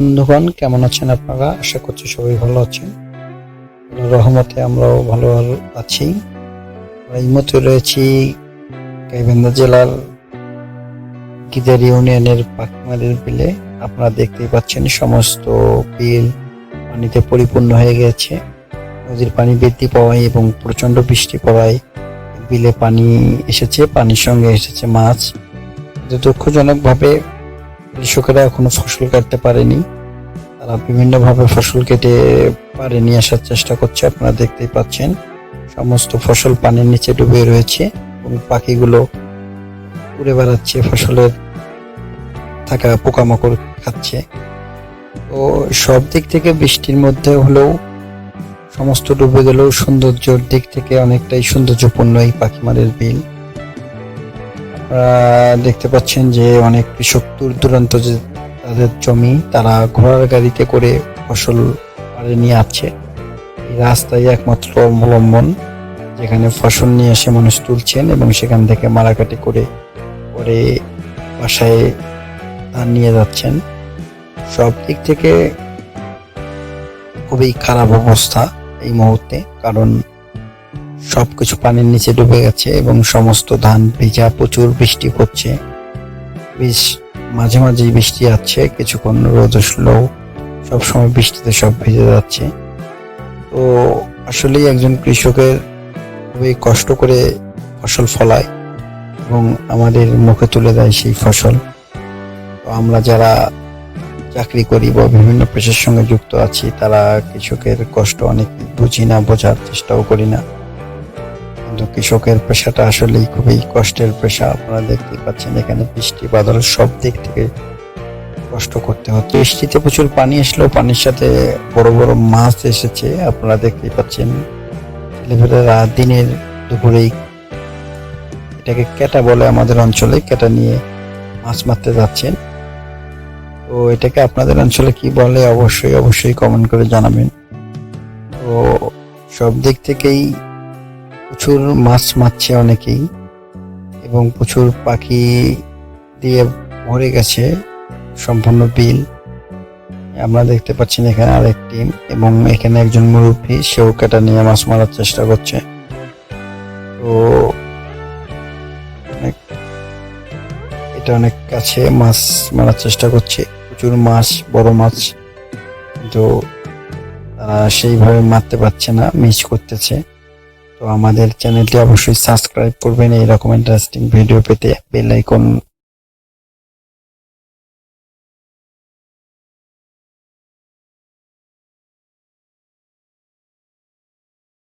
বন্ধুগণ, কেমন আছেন আপনারা? আশা করছি সবাই ভালো আছেন। রহমতে আমরাও ভালো আছি। এই মতো রয়েছি গাইবান্ধা জেলার গিদার ইউনিয়নের পাখিমারির বিলে। আপনারা দেখতেই পাচ্ছেন, সমস্ত বিল পানিতে পরিপূর্ণ হয়ে গেছে। নদীর পানি বৃদ্ধি পাওয়ায় এবং প্রচণ্ড বৃষ্টি পড়ায় বিলে পানি এসেছে, পানির সঙ্গে এসেছে মাছ। দুঃখজনকভাবে কৃষকেরা এখনও ফসল কাটতে পারেনি। তারা বিভিন্নভাবে ফসল কেটে পারে নিয়ে আসার চেষ্টা করছে, আপনারা দেখতেই পাচ্ছেন। সমস্ত ফসল পানির নিচে ডুবে রয়েছে এবং পাখিগুলো উড়ে বেড়াচ্ছে, ফসলের থাকা পোকামাকড় খাচ্ছে। তো সব দিক থেকে বৃষ্টির মধ্যে হলেও সমস্ত ডুবে গেলেও সৌন্দর্যর দিক থেকে অনেকটাই সৌন্দর্যপূর্ণ এই পাখিমারের বিল। দেখতে পাচ্ছেন যে অনেক কৃষক দূর দূরান্ত যে তাদের জমি, তারা ঘোড়ার গাড়িতে করে ফসল পাড়ে নিয়ে আসছে। এই রাস্তায় একমাত্র অবলম্বন, যেখানে ফসল নিয়ে এসে মানুষ তুলছেন এবং সেখান থেকে মারাকাটি করে পরে বাসায় ধান নিয়ে যাচ্ছেন। সব দিক থেকে খুবই খারাপ অবস্থা এই মুহূর্তে, কারণ সবকিছু পানির নিচে ডুবে গেছে এবং সমস্ত ধান ভিজা, প্রচুর বৃষ্টি পড়ছে। বেশ মাঝে মাঝেই বৃষ্টি আছে কিছুক্ষণ রোদ আসলেও সবসময় বৃষ্টিতে সব ভিজে যাচ্ছে। তো আসলেই একজন কৃষকের খুবই কষ্ট করে ফসল ফলায় এবং আমাদের মুখে তুলে দেয় সেই ফসল। তো আমরা যারা চাকরি করি বা বিভিন্ন পেশার সঙ্গে যুক্ত আছি, তারা কৃষকের কষ্ট অনেক বুঝি না, বোঝার চেষ্টাও করি না। কিন্তু কৃষকের পেশাটা আসলেই খুবই কষ্টের পেশা। আপনারা দেখতে পাচ্ছেন এখানে বৃষ্টি বাদল সব দিক থেকে কষ্ট করতে হচ্ছে বৃষ্টিতে প্রচুর পানি আসলেও পানির সাথে বড় বড় মাছ এসেছে। আপনারা দেখতে পাচ্ছেন ছেলেমেয়েরা দিনের দুপুরেই এটাকে ক্যাটা বলে আমাদের অঞ্চলে, ক্যাটা নিয়ে মাছ মারতে যাচ্ছেন। তো এটাকে আপনাদের অঞ্চলে কি বলে অবশ্যই অবশ্যই কমেন্ট করে জানাবেন। তো সব দিক থেকেই প্রচুর মাছ মারছে অনেকেই এবং প্রচুর পাখি দিয়ে ভরে গেছে সম্পূর্ণ বিল। আমরা দেখতে পাচ্ছেন এখানে আরেক টিম এবং এখানে একজন মুরব্বী, সেও কেটা নিয়ে মাছ মারার চেষ্টা করছে। তো অনেক, এটা অনেক কাছে মাছ মারার চেষ্টা করছে। প্রচুর মাছ, বড় মাছ, কিন্তু তারা সেইভাবে মারতে পারছে না, মিস করতেছে। তো আমাদের চ্যানেলটি অবশ্যই সাবস্ক্রাইব করবেন। এইরকম ইন্টারেস্টিং ভিডিও পেতে বেল আইকন